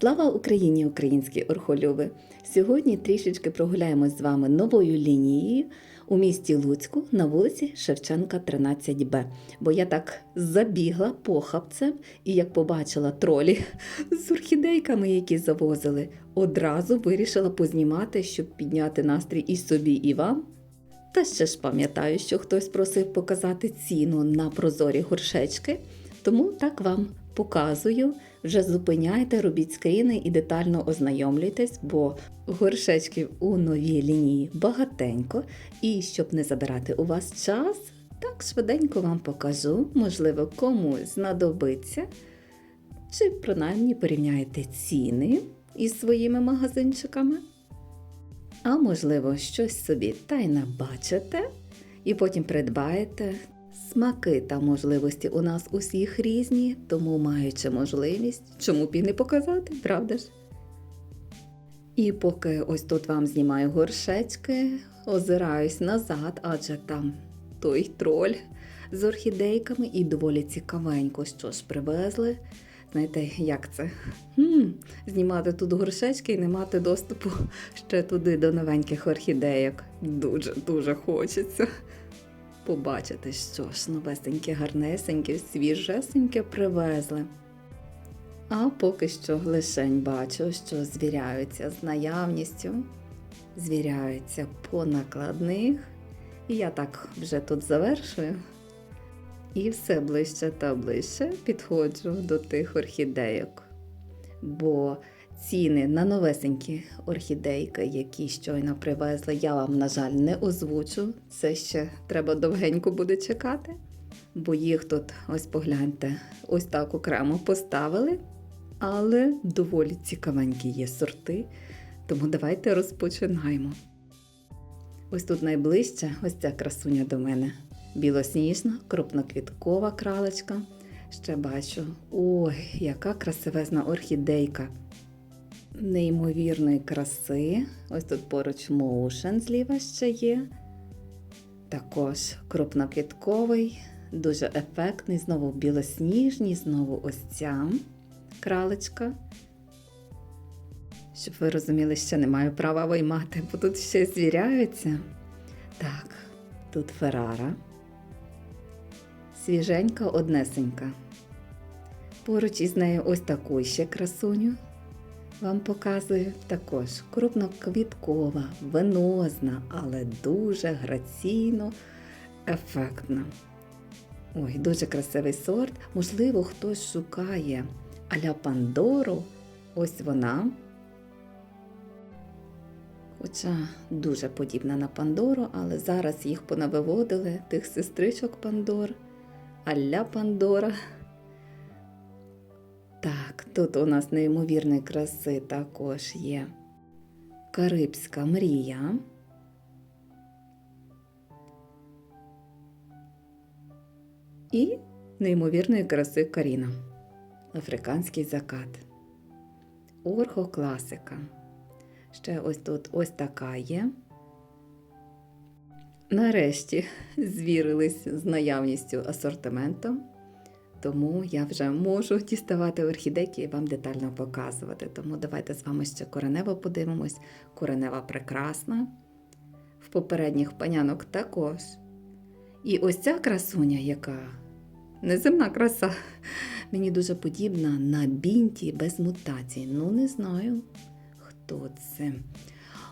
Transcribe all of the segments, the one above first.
Слава Україні, українські орхолюби! Сьогодні трішечки прогуляємось з вами новою лінією у місті Луцьку на вулиці Шевченка, 13Б. Бо я так забігла похапцем і як побачила тролі з орхідейками, які завозили, одразу вирішила познімати, щоб підняти настрій і собі, і вам. Та ще ж пам'ятаю, що хтось просив показати ціну на прозорі горшечки, тому так вам показую. Вже зупиняйте, робіть скріни і детально ознайомлюйтесь, бо горшечків у новій лінії багатенько. І щоб не забирати у вас час, так швиденько вам покажу, можливо, комусь знадобиться. Чи принаймні порівняєте ціни із своїми магазинчиками. А можливо, щось собі та й набачите, і потім придбаєте. Смаки та можливості у нас усіх різні, тому маючи можливість, чому б і не показати, правда ж? І поки ось тут вам знімаю горшечки, озираюсь назад, адже там той троль з орхідейками і доволі цікавенько, що ж привезли. Знаєте, як це? Хм, знімати тут горшечки і не мати доступу ще туди до новеньких орхідейок. Дуже-дуже хочеться побачити, що ж новесеньке, гарнесеньке, свіжесеньке привезли. А поки що лишень бачу, що звіряються з наявністю, звіряються по накладних. І я так вже тут завершую. І все ближче та ближче підходжу до тих орхідейок. Бо ціни на новесенькі орхідейки, які щойно привезли, я вам, на жаль, не озвучу. Це ще треба довгенько буде чекати. Бо їх тут, ось погляньте, ось так окремо поставили. Але доволі цікавенькі є сорти. Тому давайте розпочинаємо. Ось тут найближче, ось ця красуня до мене. Білосніжна, крупноквіткова кралечка. Ще бачу. Ой, яка красивезна орхідейка. Неймовірної краси. Ось тут поруч моушен зліва ще є. Також крупноквітковий, дуже ефектний, знову білосніжний, знову ось ця кралечка. Щоб ви розуміли, ще не маю права виймати, бо тут ще звіряються. Так, тут Феррара. Свіженька, однесенька. Поруч із нею ось таку ще красуню. Вам показую також крупноквіткова, венозна, але дуже граційно, ефектна. Ой, дуже красивий сорт. Можливо, хтось шукає аля Пандору. Ось вона. Хоча дуже подібна на Пандору, але зараз їх понавиводили, тих сестричок Пандор, аля Пандора. Так, тут у нас неймовірної краси також є Карибська мрія. І неймовірної краси Каріна. Африканський закат. Орхокласика. Ще ось тут ось така є. Нарешті звірились з наявністю асортименту, тому я вже можу діставати орхідейки і вам детально показувати. Тому давайте з вами ще коренево подивимось. Коренева прекрасна. В попередніх панянок також. І ось ця красуня, яка неземна краса, мені дуже подібна на бінті без мутацій. Ну, не знаю, хто це.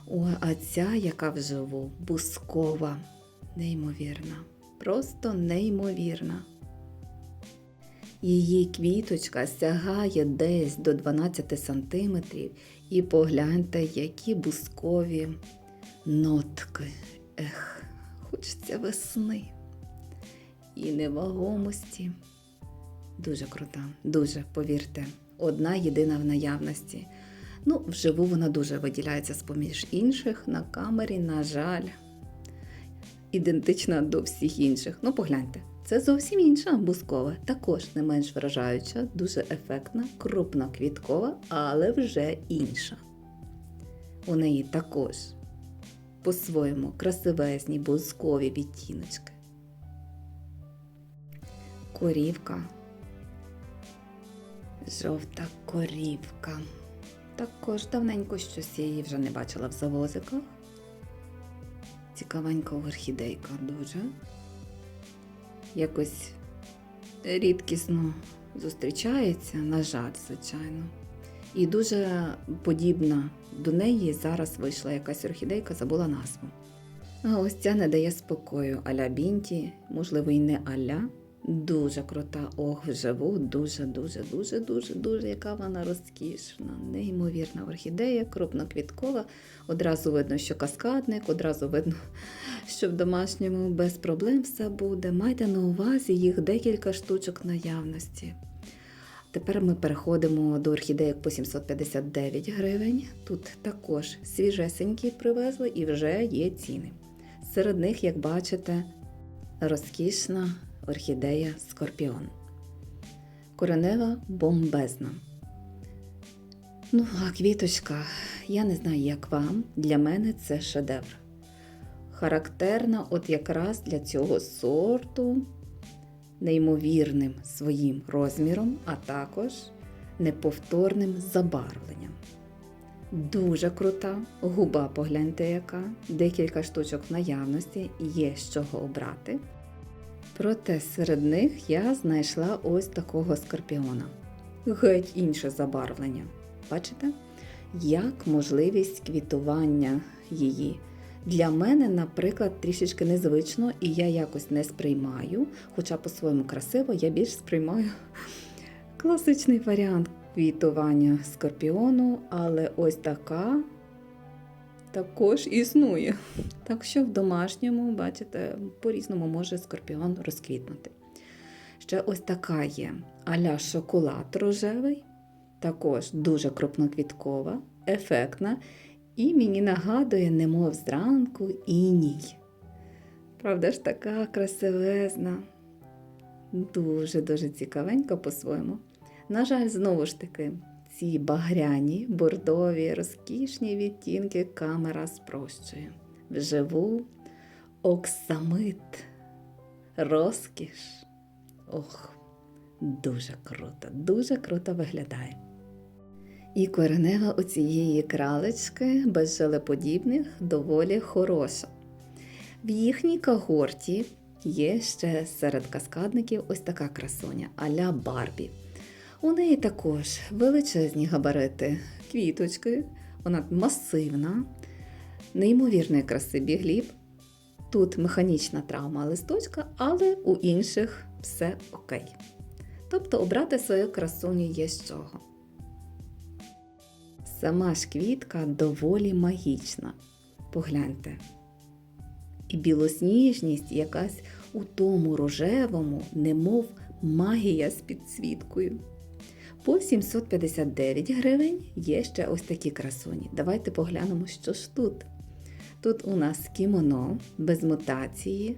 О, а ця, яка вживу, бускова, неймовірна, просто неймовірна. Її квіточка сягає десь до 12 см, і погляньте, які бускові нотки. Ех, хочеться весни і невагомості. Дуже крута, дуже, повірте, одна єдина в наявності. Ну, вживу вона дуже виділяється з-поміж інших на камері, на жаль, ідентична до всіх інших. Ну, погляньте, це зовсім інша бускова, також не менш вражаюча, дуже ефектна, крупна квіткова, але вже інша. У неї також по-своєму красивезні бускові відтіночки. Корівка. Жовта корівка. Також давненько щось її вже не бачила в завозиках. Цікавенька орхідейка дуже. Якось рідкісно зустрічається, на жаль, звичайно. І дуже подібна до неї зараз вийшла якась орхідейка, забула назву. А ось ця не дає спокою аля Бінті, можливо, і не аля. Дуже крута, ох, вживу, дуже, дуже, дуже, дуже, дуже, яка вона розкішна, неймовірна орхідея, крупноквіткова. Одразу видно, що каскадник, одразу видно, що в домашньому без проблем все буде. Майте на увазі їх декілька штучок наявності. Тепер ми переходимо до орхідеїк по 759 гривень. Тут також свіжесенькі привезли і вже є ціни. Серед них, як бачите, розкішна орхідея Скорпіон. Коренева бомбезна. Ну, а квіточка, я не знаю, як вам. Для мене це шедевр. Характерна от якраз для цього сорту неймовірним своїм розміром, а також неповторним забарвленням. Дуже крута, губа погляньте яка, декілька штучок в наявності, є з чого обрати. Проте серед них я знайшла ось такого скорпіона. Геть інше забарвлення. Бачите? Як можливість квітування її. Для мене, наприклад, трішечки незвично, і я якось не сприймаю, хоча по-своєму красиво, я більш сприймаю класичний варіант квітування скорпіону, але ось така також існує. Так що в домашньому, бачите, по-різному може скорпіон розквітнути. Ще ось така є аля шоколад рожевий, також дуже крупноквіткова, ефектна. І мені нагадує, немов зранку іній. Правда ж така красивезна, дуже-дуже цікавенька по-своєму. На жаль, знову ж таки, ці багряні, бордові, розкішні відтінки камера спрощує. Вживу оксамит, розкіш. Ох, дуже круто, дуже круто виглядає. І коренева у цієї кралечки без желеподібних доволі хороша. В їхній когорті є ще серед каскадників ось така красуня аля Барбі. У неї також величезні габарити квіточки, вона масивна, неймовірної краси бігліб. Тут механічна травма листочка, але у інших все окей. Тобто обрати свою красуню є з чого. Сама ж квітка доволі магічна. Погляньте. І білосніжність якась у тому рожевому, немов магія з підсвіткою. По 759 гривень є ще ось такі красуні. Давайте поглянемо, що ж тут. Тут у нас кімоно без мутації.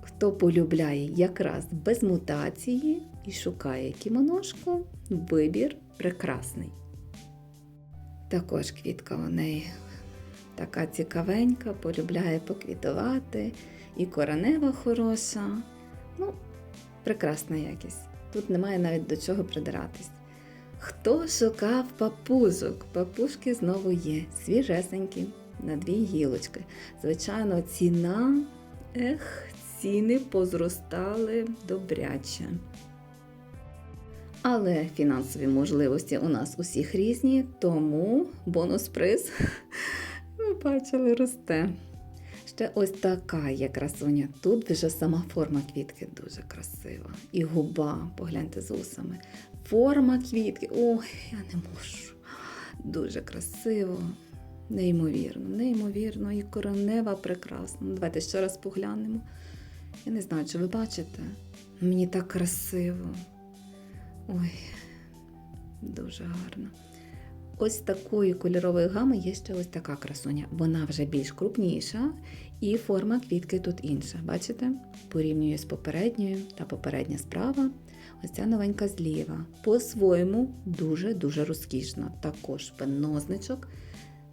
Хто полюбляє якраз без мутації і шукає кімоношку, вибір прекрасний. Також квітка у неї така цікавенька, полюбляє поквітувати, і коронева хороша. Ну, прекрасна якість. Тут немає навіть до чого придиратись. Хто шукав папужок? Папушки знову є, свіжесенькі, на дві гілочки. Звичайно, ціна, ех, ціни позростали добряче. Але фінансові можливості у нас усіх різні, тому бонус-приз, ви бачили, росте. Ще ось така є красуня. Тут вже сама форма квітки дуже красива. І губа, погляньте з усами. Форма квітки. Ой, я не можу. Дуже красиво, неймовірно, неймовірно, і коронева прекрасна. Давайте ще раз поглянемо. Я не знаю, чи ви бачите. Мені так красиво. Ой, дуже гарно. Ось такої кольорової гами є ще ось така красуня. Вона вже більш крупніша, і форма квітки тут інша. Бачите? Порівнюю з попередньою та попередня справа. Ось ця новенька зліва. По-своєму дуже-дуже розкішна. Також пеннозничок.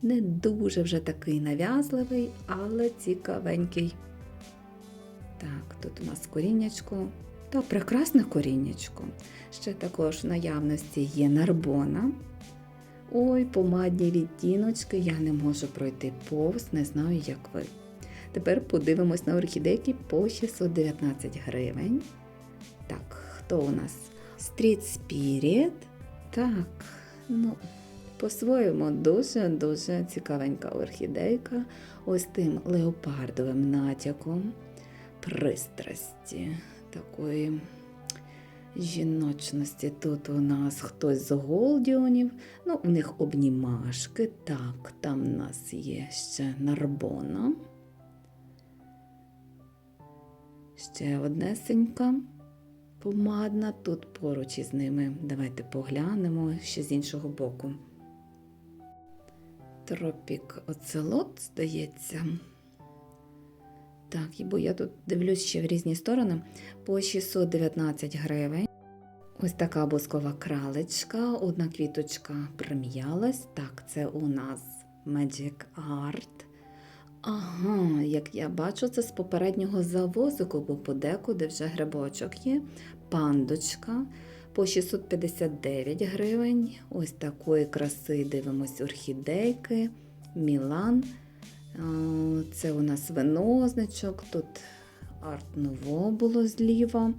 Не дуже вже такий нав'язливий, але цікавенький. Так, тут у нас коріннячко. Та прекрасне коріннячко. Ще також в наявності є нарбона. Ой, помадні відтіночки, я не можу пройти повз, не знаю, як ви. Тепер подивимось на орхідейки по 619 гривень. Так, хто у нас? Street Spirit. Так, ну, по-своєму дуже-дуже цікавенька орхідейка. Ось тим леопардовим натяком пристрасті такої жіночності. Тут у нас хтось з голдіонів, ну, у них обнімашки. Так, там у нас є ще нарбона. Ще однесенька помадна. Тут поруч із ними. Давайте поглянемо ще з іншого боку. Тропік оцелот, здається. Так, бо я тут дивлюсь ще в різні сторони. По 619 гривень. Ось така бускова кралечка, одна квіточка прим'ялась. Так, це у нас Magic Art. Ага, як я бачу, це з попереднього завозику, бо подекуди вже грибочок є. Пандочка по 659 гривень. Ось такої краси дивимось орхідейки, Мілан. Це у нас винозничок, тут арт-ново було зліва.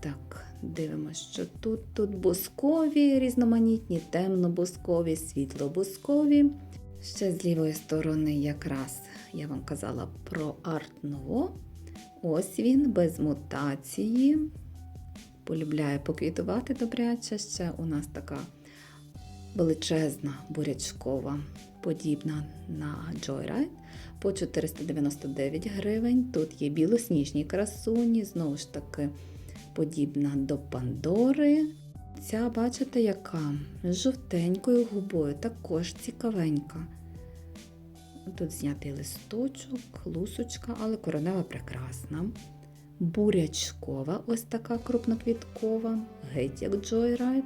Так, дивимося, що тут, тут бускові різноманітні, темно-бускові, світло-бускові. Ще з лівої сторони, якраз я вам казала про арт-ново. Ось він без мутації. Полюбляє поквітувати добряче. Ще у нас така величезна бурячкова, подібна на Joyride по 499 гривень. Тут є білосніжні красуні, знову ж таки, подібна до Пандори. Ця, бачите, яка з жовтенькою губою, також цікавенька. Тут знятий листочок, лусочка, але коронева прекрасна. Бурячкова, ось така крупноквіткова, геть як Joyride.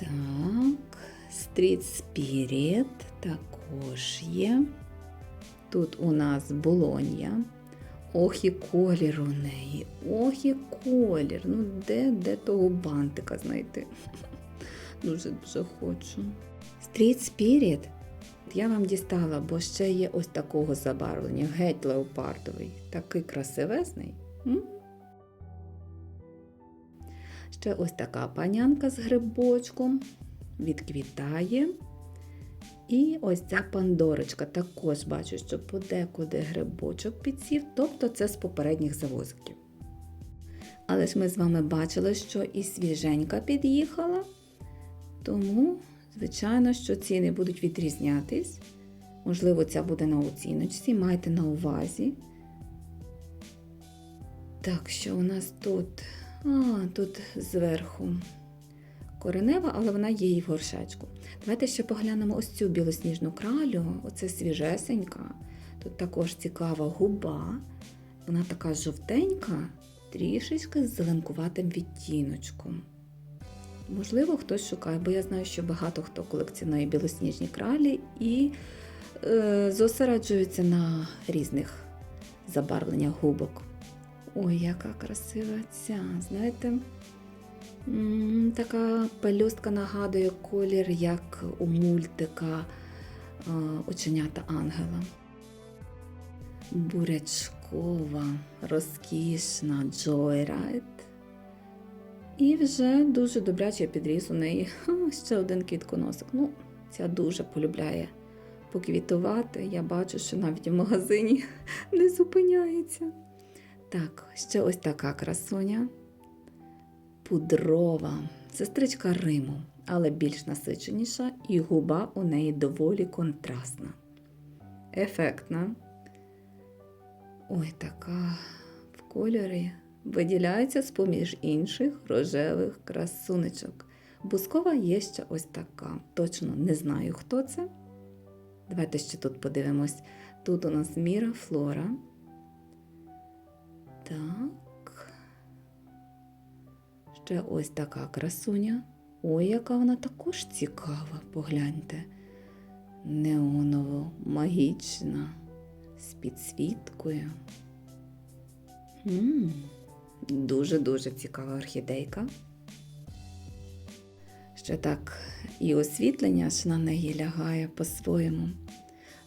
Так, Street Spirit також є. Тут у нас болонья. Ох і колір у неї. Ох і колір. Ну, де, де того бантика знайти? Дуже дуже хочу. Street Spirit я вам дістала, бо ще є ось такого забарвлення, геть леопардовий. Такий красивезний. Ще ось така панянка з грибочком відквітає. І ось ця пандорочка також бачу, що подекуди грибочок підсів, тобто це з попередніх завозиків. Але ж ми з вами бачили, що і свіженька під'їхала, тому, звичайно, що ціни будуть відрізнятись. Можливо, ця буде на оціночці, майте на увазі. Так, що у нас тут? А, тут зверху коренева, але вона є і в горшечку. Давайте ще поглянемо ось цю білосніжну кралю, оце свіжесенька. Тут також цікава губа. Вона така жовтенька, трішечки з зеленкуватим відтіночком. Можливо, хтось шукає, бо я знаю, що багато хто колекціонує білосніжні кралі і е, зосереджується на різних забарвленнях губок. Ой, яка красива ця, знаєте? Така пелюстка нагадує колір, як у мультика Оченята Ангела. Бурячкова, розкішна Joyride. І вже дуже добряче підріс у неї ще один квітконосик. Ну, ця дуже полюбляє поквітувати. Я бачу, що навіть в магазині не зупиняється. Так, ще ось така красуня пудрова, сестричка Риму, але більш насиченіша, і губа у неї доволі контрастна. Ефектна. Ой, така в кольорі виділяється з-поміж інших рожевих красунечок. Бускова є ще ось така. Точно не знаю, хто це. Давайте ще тут подивимось. Тут у нас Міра Флора. Так. Ще ось така красуня. Ой, яка вона також цікава, погляньте. Неоново магічна, з підсвіткою. Дуже-дуже цікава орхідейка. Ще так і освітлення ж на неї лягає по-своєму.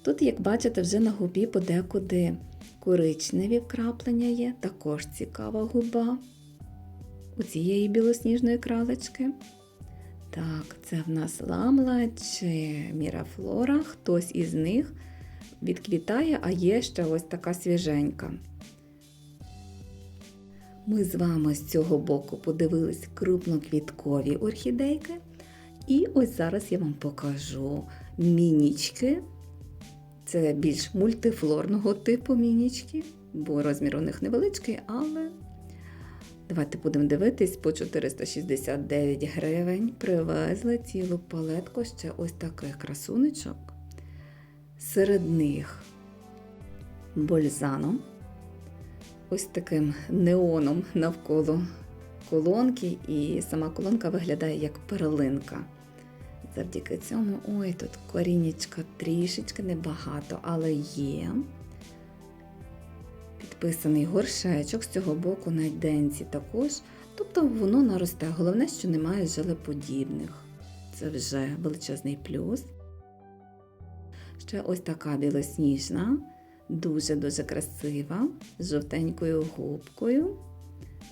Тут, як бачите, вже на губі подекуди коричневі вкраплення є, також цікава губа у цієї білосніжної кралечки. Так, це в нас ламла чи мірафлора. Хтось із них відквітає, а є ще ось така свіженька. Ми з вами з цього боку подивились крупноквіткові орхідейки. І ось зараз я вам покажу мінічки. Це більш мультифлорного типу мінічки, бо розмір у них невеличкий, але давайте будемо дивитись по 469 гривень. Привезли цілу палетку ще ось таких красунечок. Серед них бальзаном, ось таким неоном навколо колонки, і сама колонка виглядає як перлинка. Завдяки цьому, ой, тут корінечка трішечки небагато, але є. Підписаний горшечок з цього боку на денці також. Тобто воно наросте. Головне, що немає желеподібних. Це вже величезний плюс. Ще ось така білосніжна, дуже-дуже красива, з жовтенькою губкою.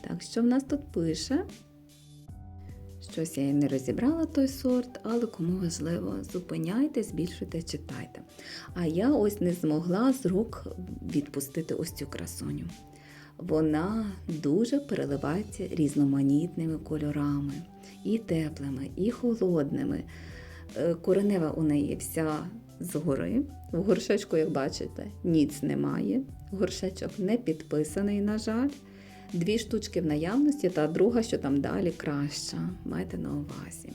Так, що в нас тут пише? Щось я і не розібрала той сорт, але кому важливо, зупиняйте, збільшуйте, читайте. А я ось не змогла з рук відпустити ось цю красуню. Вона дуже переливається різноманітними кольорами, і теплими, і холодними. Е, Коренева у неї вся згори. В горшечку, як бачите, ніц немає. Горшечок не підписаний, на жаль. Дві штучки в наявності, та друга, що там далі, краща. Майте на увазі.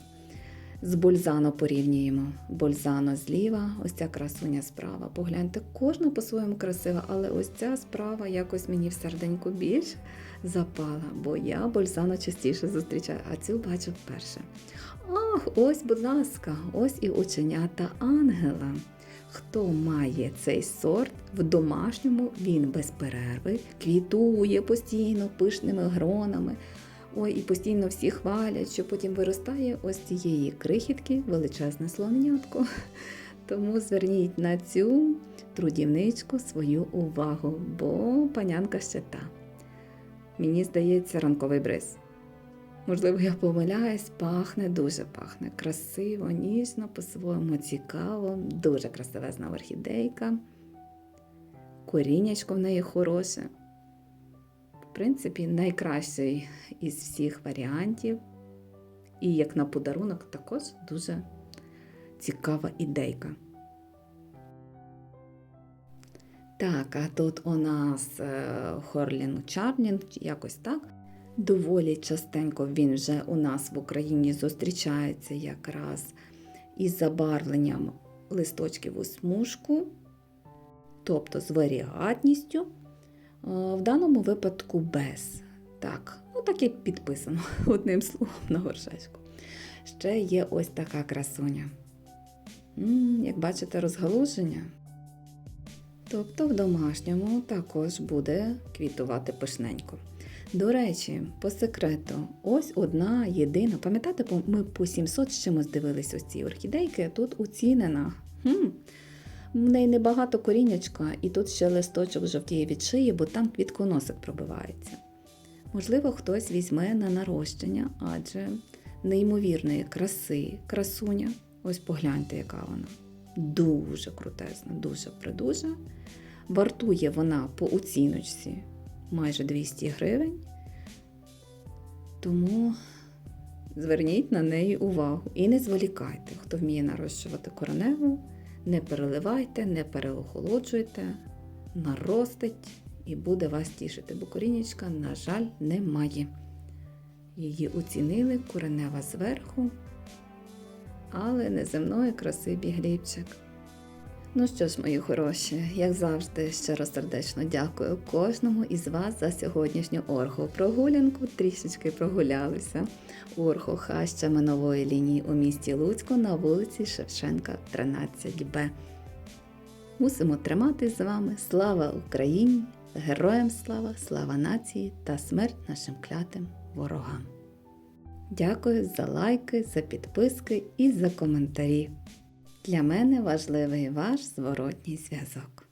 З бульзано порівнюємо. Бульзано зліва, ось ця красуня справа. Погляньте, кожна по-своєму красива, але ось ця справа якось мені в серденьку більш запала, бо я бульзано частіше зустрічаю, а цю бачу вперше. Ах, ось, будь ласка, ось і ученята ангела. Хто має цей сорт в домашньому, він без перерви, квітує постійно пишними гронами. Ой, і постійно всі хвалять, що потім виростає ось цієї крихітки величезне слонятко. Тому зверніть на цю трудівничку свою увагу, бо панянка ще та. Мені здається, ранковий бриз. Можливо, я помиляюсь, пахне, дуже пахне. Красиво, ніжно, по-своєму цікаво, дуже красивезна орхідейка. Коріннячко в неї хороше. В принципі, найкращий із всіх варіантів. І як на подарунок також дуже цікава ідейка. Так, а тут у нас Хорлін Чарлін, якось так. Доволі частенько він вже у нас в Україні зустрічається якраз із забарвленням листочків у смужку, тобто з варіатністю. В даному випадку без. Так, ну так і підписано одним словом на горшечку. Ще є ось така красуня. Як бачите, розгалуження. Тобто в домашньому також буде квітувати пишненько. До речі, по секрету, ось одна єдина. Пам'ятаєте, ми по 700 з чимось дивились ось ці орхідейки, тут уцінена. Хм. В неї небагато корінячка, і тут ще листочок жовтіє від шиї, бо там квітконосик пробивається. Можливо, хтось візьме на нарощення, адже неймовірної краси, красуня. Ось погляньте, яка вона. Дуже крутезна, дуже придуже. Вартує вона по оціночці майже 200 гривень. Тому зверніть на неї увагу і не зволікайте, хто вміє нарощувати кореневу, не переливайте, не переохолоджуйте, наростить і буде вас тішити, бо корінечка, на жаль, немає. Її оцінили коренева зверху, але неземної краси бігліпчик. Ну що ж, мої хороші, як завжди, щиро сердечно дякую кожному із вас за сьогоднішню орхо-прогулянку. Трішечки прогулялися орхо-хащами нової лінії у місті Луцьку на вулиці Шевченка, 13Б. Мусимо триматись з вами. Слава Україні! Героям слава, слава нації та смерть нашим клятим ворогам! Дякую за лайки, за підписки і за коментарі. Для мене важливий ваш зворотній зв'язок.